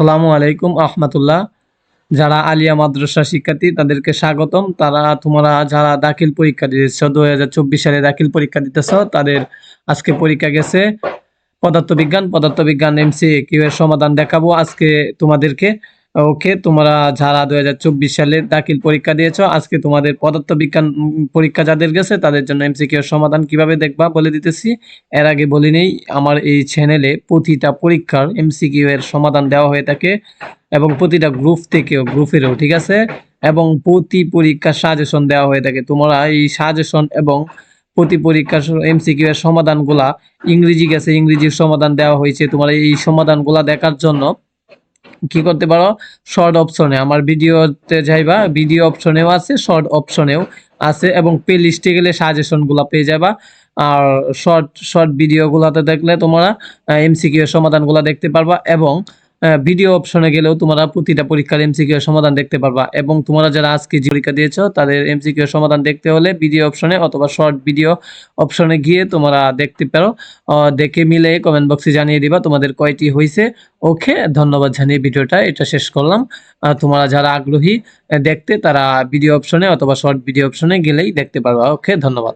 সালামু আলাইকুম, আহমতুল্লাহ। যারা আলিয়া মাদ্রাসা শিক্ষার্থী, তাদেরকে স্বাগতম। তারা, তোমরা যারা দাখিল পরীক্ষা দিয়েছ দু হাজার চব্বিশ সালে দাখিল পরীক্ষা দিতেছ, তাদের আজকে পরীক্ষা গেছে। পদার্থবিজ্ঞান পদার্থবিজ্ঞান এমসি কিউ এর সমাধান দেখাবো আজকে তোমাদেরকে। ওকে, তোমরা যারা দুই হাজার চব্বিশ সালে দাখিল পরীক্ষা দিয়েছ, আজকে তোমাদের পদার্থবিজ্ঞান পরীক্ষা যাদের গেছে, তাদের জন্য এমসিকিউ এর সমাধান কীভাবে দেখবা বলে দিতেছি। এর আগে বলি নেই, আমার এই চ্যানেলে প্রতিটা পরীক্ষার এমসিকিউ এর সমাধান দেওয়া হয়ে থাকে এবং প্রতিটা গ্রুপ থেকেও গ্রুপেরও ঠিক আছে? এবং প্রতি পরীক্ষার সাজেশন দেওয়া হয়ে থাকে। তোমরা এই সাজেশন এবং প্রতি পরীক্ষার এমসিকিউ এর সমাধানগুলা ইংরেজি গেছে, ইংরেজির সমাধান দেওয়া হয়েছে। তোমার এই সমাধানগুলা দেখার জন্য কি করতে পারো? শর্ট অপশনে আমার ভিডিওতে যাইবা ভিডিও অপশনেও আছে শর্ট অপশনেও আছে এবং প্লে লিস্টে গেলে সাজেশনগুলো পেয়ে যাবা আর শর্ট শর্ট ভিডিওগুলোতে দেখলে তোমরা এমসিকিউ সমাধানগুলা দেখতে পারবা এবং ভিডিও অপশনে গেলেও তোমরা প্রতিটা পরীক্ষার এমসিকিউ সমাধান দেখতে পারবা। এবং তোমরা যারা আজকে পরীক্ষা দিয়েছ, তাদের এমসিকিউ সমাধান দেখতে হলে ভিডিও অপশনে অথবা শর্ট ভিডিও অপশনে গিয়ে তোমরা দেখতে পারো। দেখে মিলে কমেন্ট বক্সে জানিয়ে দিবা তোমাদের কয়টি হয়েছে ওকে ধন্যবাদ জানিয়ে ভিডিওটা এটা শেষ করলাম। তোমরা যারা আগ্রহী দেখতে তারা ভিডিও অপশনে অথবা শর্ট ভিডিও অপশনে গেলেই দেখতে পারবা। ওকে ধন্যবাদ।